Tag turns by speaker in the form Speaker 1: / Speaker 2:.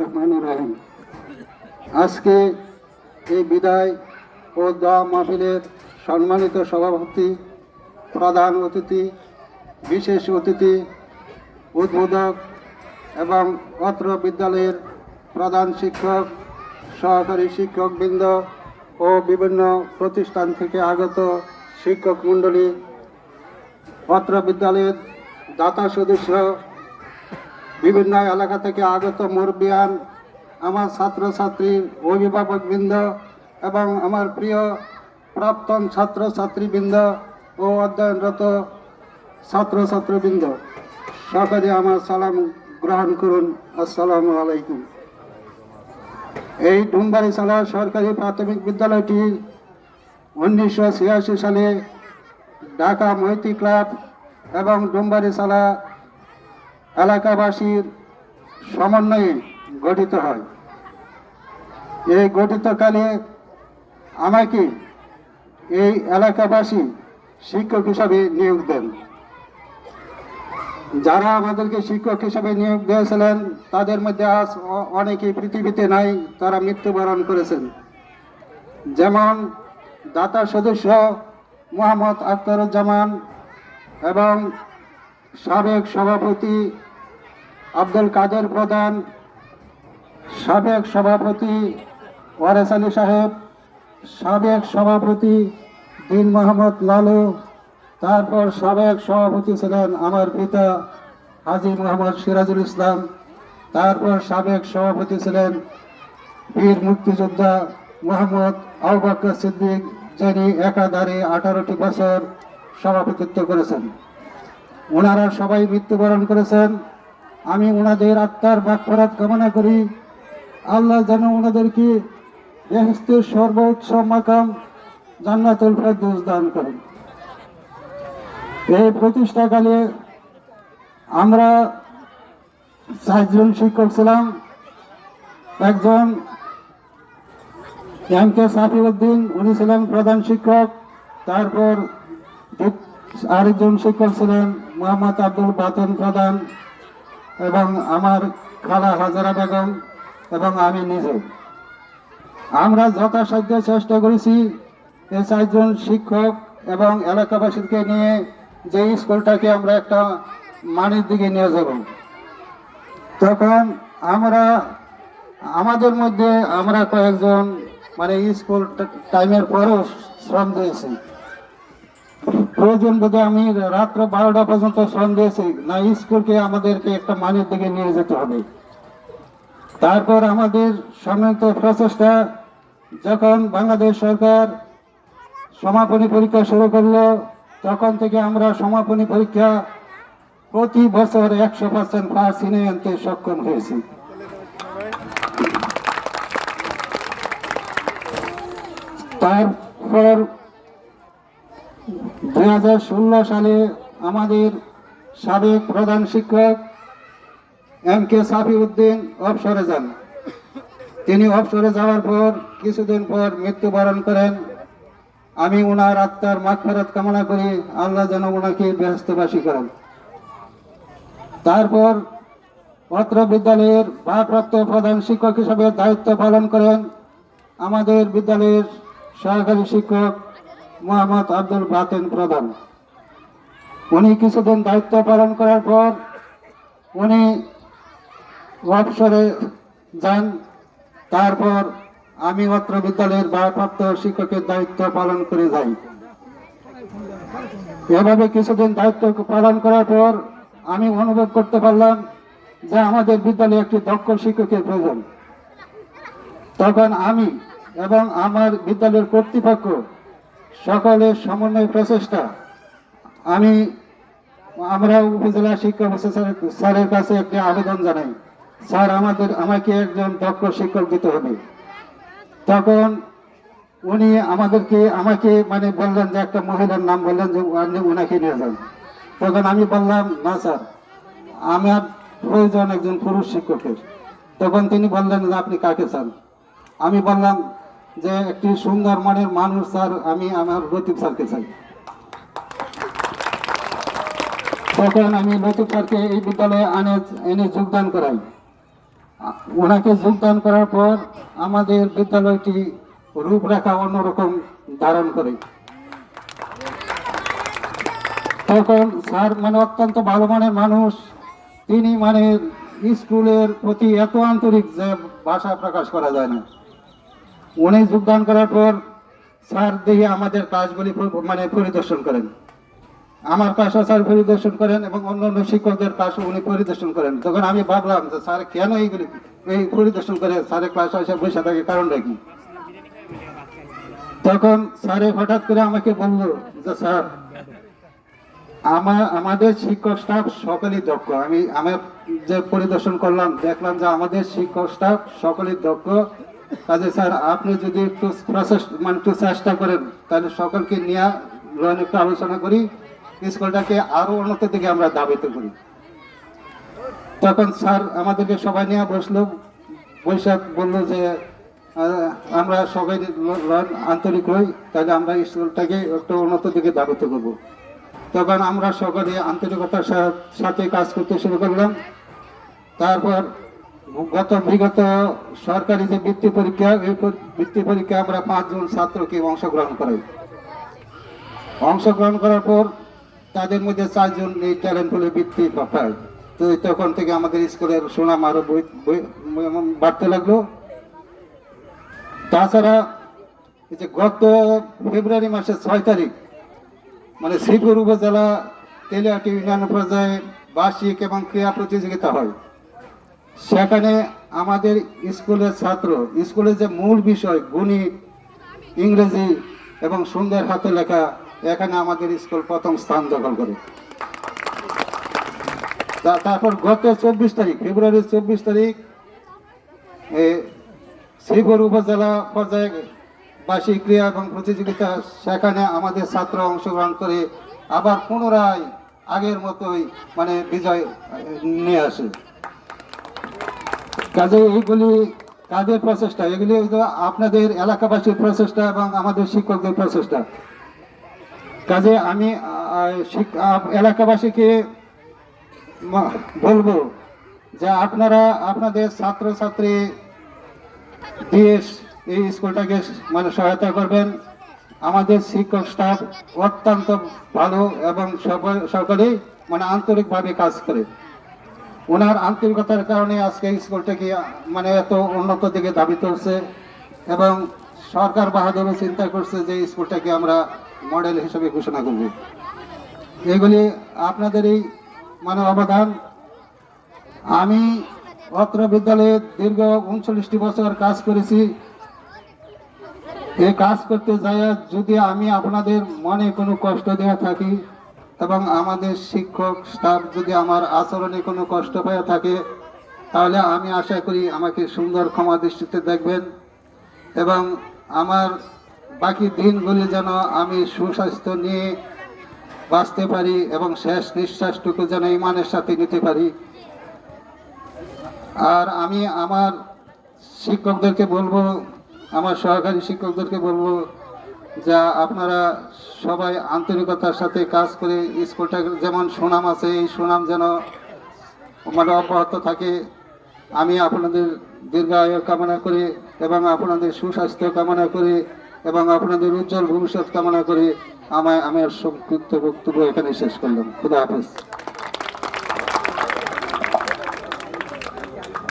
Speaker 1: রহমান রাহিম আজকে এই বিদায় ও দোয়া মাহফিলের সম্মানিত সভাপতি, প্রধান অতিথি, বিশেষ অতিথি, উদ্বোধক এবং অত্র বিদ্যালয়ের প্রধান শিক্ষক, সহকারী শিক্ষকবৃন্দ ও বিভিন্ন প্রতিষ্ঠান থেকে আগত শিক্ষক মণ্ডলী, অত্র বিদ্যালয়ের দাতা সদস্য বিভিন্ন এলাকা থেকে আগত মুরব্বিয়ান, আমার ছাত্রছাত্রীর অভিভাবকবৃন্দ এবং আমার প্রিয় প্রাক্তন ছাত্রছাত্রীবৃন্দ ও অধ্যয়নরত ছাত্রছাত্রবৃন্দ, সকলে আমার সালাম গ্রহণ করুন। আসসালামু আলাইকুম। এই ডুমবাড়িশালা সরকারি প্রাথমিক বিদ্যালয়টি উনিশশো ছিয়াশি সালে ঢাকা মৈত্রী ক্লাব এবং ডুমবাড়িশালা এলাকাবাসীর সমন্বয়ে গঠিত হয়। এই গঠিতকালে আমাকে এই এলাকাবাসী শিক্ষক হিসাবে নিয়োগ দেন। যারা আমাদেরকে শিক্ষক হিসাবে নিয়োগ দিয়েছিলেন, তাদের মধ্যে আজ অনেকেই পৃথিবীতে নাই, তারা মৃত্যুবরণ করেছেন। যেমন দাতা সদস্য মোহাম্মদ আখতারুজ্জামান এবং সাবেক সভাপতি আব্দুল কাদের প্রধান, সাবেক সভাপতি ওয়ারেস আলী সাহেব, সাবেক সভাপতি দিন মোহাম্মদ লালু, তারপর সাবেক সভাপতি ছিলেন আমার পিতা হাজি মোহাম্মদ সিরাজুল ইসলাম, তারপর সাবেক সভাপতি ছিলেন বীর মুক্তিযোদ্ধা মোহাম্মদ আবুবকর সিদ্দিক, যিনি একাধারে আঠারোটি বছর সভাপতিত্ব করেছেন। ওনারা সবাই মৃত্যুবরণ করেছেন। আমি ওনাদের আত্মার বাকফরাত কামনা করি। আল্লাহ যেন ওনাদেরকে বেহেস্তের সর্বোচ্চ মাকাম জান্নাতুল ফেরদৌস দান করেন। এই প্রতিষ্ঠাকালে আমরা চারজন শিক্ষক ছিলাম। একজন এম কে সাফিউদ্দিন, উনি ছিলেন প্রধান শিক্ষক। তারপর আরেকজন শিক্ষক ছিলেন মোহাম্মদ আব্দুল বাতন প্রধান। এবং আমার খালা হাজারা বেগম এবং আমি নিজে। আমরা যথাসাধ্য চেষ্টা করেছি এই চারজন শিক্ষক এবং এলাকাবাসীকে নিয়ে যে স্কুলটাকে আমরা একটা মানের দিকে নিয়ে যাব। তখন আমরা, আমাদের মধ্যে আমরা কয়েকজন মানে স্কুল টাইমের পরেও শ্রম দিয়েছি। প্রয়োজন বোধে আমি রাত্র বারোটা পর্যন্ত দিয়েছি, না, স্কুলকে আমাদেরকে একটা মানের দিকে নিয়ে যেতে হবে। তারপর আমাদের সম্মিলিত প্রচেষ্টা, যখন বাংলাদেশ সরকার সমাপনী পরীক্ষা শুরু করল, তখন থেকে আমরা সমাপনী পরীক্ষা প্রতি বছর একশো পার্সেন্ট পাস কিনে আনতে সক্ষম হয়েছি। তারপর দুই হাজার ষোলো সালে আমাদের সাবেক প্রধান শিক্ষক এম কে সাফিউদ্দিন অবসরে যান। তিনি অবসরে যাওয়ার পর কিছুদিন পর মৃত্যুবরণ করেন। আমি ওনার আত্মার মাগফিরাত কামনা করি। আল্লাহ যেন ওনাকে ব্যস্তবাসী করেন। তারপর অত্র বিদ্যালয়ের ভারপ্রাপ্ত প্রধান শিক্ষক হিসাবে দায়িত্ব পালন করেন। আমাদের বিদ্যালয়ের সহকারী শিক্ষক মোহাম্মদ আব্দুল বাতেন প্রধান। উনি কিছুদিন দায়িত্ব পালন করার পর উনি অবসরে যান। তারপর আমি অত্র বিদ্যালয়ের ভারপ্রাপ্ত শিক্ষকের দায়িত্ব পালন করে যাই। এভাবে কিছুদিন দায়িত্ব পালন করার পর আমি অনুভব করতে পারলাম যে আমাদের বিদ্যালয়ে একটি দক্ষ শিক্ষকের প্রয়োজন। তখন আমি এবং আমার বিদ্যালয়ের কর্তৃপক্ষ সকলের সমন্বয় প্রচেষ্টা। আমি, আমরা উপজেলা শিক্ষা অফিসার স্যারের কাছে একটি আবেদন জানাই। স্যার, আমাদের, আমাকে একজন দক্ষ শিক্ষক দিতে হবে। তখন উনি আমাদেরকে, আমাকে মানে বললেন যে একটা মহিলার নাম বললেন যে আপনি ওনাকে নিয়ে যান। তখন আমি বললাম, না স্যার, আমার প্রয়োজন একজন পুরুষ শিক্ষকের। তখন তিনি বললেন যে আপনি কাকে চান? আমি বললাম যে একটি সুন্দর মনের মানুষ স্যার, আমি আমার গতিব স্যারকে চাই। তখন আমি লতিফ স্যারকে এই বিদ্যালয়ে আনে, এনে যোগদান করাই। ওনাকে যোগদান করার পর আমাদের বিদ্যালয়টি রূপরেখা অন্যরকম ধারণ করে। তখন স্যার মানে অত্যন্ত ভালো মানের মানুষ। তিনি মানে স্কুলের প্রতি এত আন্তরিক যে ভাষা প্রকাশ করা যায় না। উনি যোগদান করার পর স্যার দেখে আমাদের ক্লাসগুলি মানে পরিদর্শন করেন। আমার ক্লাসও স্যার পরিদর্শন করেন এবং অন্য অন্য শিক্ষকদের ক্লাসও উনি পরিদর্শন করেন। তখন আমি ভাবলাম যে স্যার কেন এইগুলি এই পরিদর্শন করে স্যারের ক্লাস এসে বসে থাকে, কারণটা কি? তখন স্যারে হঠাৎ করে আমাকে বলল যে স্যার আমার আমাদের শিক্ষক স্টাফ সকলেই দক্ষ। আমি আমার যে পরিদর্শন করলাম, দেখলাম যে আমাদের শিক্ষক স্টাফ সকলেই দক্ষ। কাজে স্যার, আপনি যদি একটু প্রসেস মানে একটু চেষ্টা করেন, তাহলে সকলকে নিয়ে লোন একটু আলোচনা করি, স্কুলটাকে আরও উন্নত দিকে আমরা দাবিত করি। তখন স্যার আমাদেরকে সবাই নিয়ে বসল বৈশাখ বলল যে আমরা সবাই আন্তরিক হই, তাহলে আমরা স্কুলটাকে একটু উন্নত দিকে দাবিত করব। তখন আমরা সকলে আন্তরিকতার সাথে কাজ করতে শুরু করলাম। তারপর গত বিগত সরকারি যে বৃত্তি পরীক্ষা, এই বৃত্তি পরীক্ষা আমরা পাঁচজন ছাত্রকে অংশগ্রহণ করাই। অংশগ্রহণ করার পর তাদের মধ্যে চারজন এই ট্যালেন্ট বলে বৃত্তি পায়। তো তখন থেকে আমাদের স্কুলের সুনাম আরও বই- বই- বাড়তে লাগল। তাছাড়া যে গত ফেব্রুয়ারি মাসের ছয় তারিখ মানে শ্রীপুর উপজেলা তেলিয়াটি ইউনিয়ন পর্যায়ে বার্ষিক এবং ক্রীড়া প্রতিযোগিতা হয়। সেখানে আমাদের স্কুলের ছাত্র, স্কুলের যে মূল বিষয়, গণিত, ইংরেজি এবং সুন্দর হাতে লেখা, এখানে আমাদের স্কুল প্রথম স্থান দখল করে। তারপর গত চব্বিশ তারিখ, ফেব্রুয়ারির চব্বিশ তারিখ শ্রীপুর উপজেলা পর্যায়ে বার্ষিক ক্রিয়া এবং প্রতিযোগিতা, সেখানে আমাদের ছাত্র অংশগ্রহণ করে আবার পুনরায় আগের মতোই মানে বিজয় নিয়ে আসে। কাজে এইগুলি কাদের প্রচেষ্টা, এগুলি আপনাদের এলাকাবাসীর প্রচেষ্টা এবং আমাদের শিক্ষকদের প্রচেষ্টা। কাজে আমি এলাকাবাসীকে বলব যে আপনারা আপনাদের ছাত্রছাত্রী দিয়ে এই স্কুলটাকে মানে সহায়তা করবেন। আমাদের শিক্ষক স্টাফ অত্যন্ত ভালো এবং সকল- সকলেই মানে আন্তরিকভাবে কাজ করে। ওনার আন্তরিকতার কারণে আজকে স্কুলটাকে মানে এত উন্নত দিকে দাবি করছে এবং সরকার বাহাদুরও চিন্তা করছে যে স্কুলটাকে আমরা মডেল হিসেবে ঘোষণা করব। এগুলি আপনাদেরই মানে অবদান। আমি অত্র বিদ্যালয়ে দীর্ঘ উনচল্লিশটি বছর কাজ করেছি। এই কাজ করতে যাই যদি আমি আপনাদের মনে কোনো কষ্ট দেওয়া থাকি এবং আমাদের শিক্ষক স্টাফ যদি আমার আচরণে কোনো কষ্ট পেয়ে থাকে, তাহলে আমি আশা করি আমাকে সুন্দর ক্ষমা দৃষ্টিতে দেখবেন এবং আমার বাকি দিনগুলি যেন আমি সুস্বাস্থ্য নিয়ে বাঁচতে পারি এবং শেষ নিঃশ্বাসটুকু যেন ইমানের সাথে নিতে পারি। আর আমি আমার শিক্ষকদেরকে বলব, আমার সহকারী শিক্ষকদেরকে বলব যা আপনারা সবাই আন্তরিকতার সাথে কাজ করে স্কুলটা যেমন সুনাম আছে, এই সুনাম যেন মানে অব্যাহত থাকে। আমি আপনাদের দীর্ঘায়ু কামনা করি এবং আপনাদের সুস্বাস্থ্য কামনা করি এবং আপনাদের উজ্জ্বল ভবিষ্যৎ কামনা করি। আমায় আমার সংক্ষিপ্ত বক্তব্য এখানে শেষ করলাম। খুদা হাফেজ।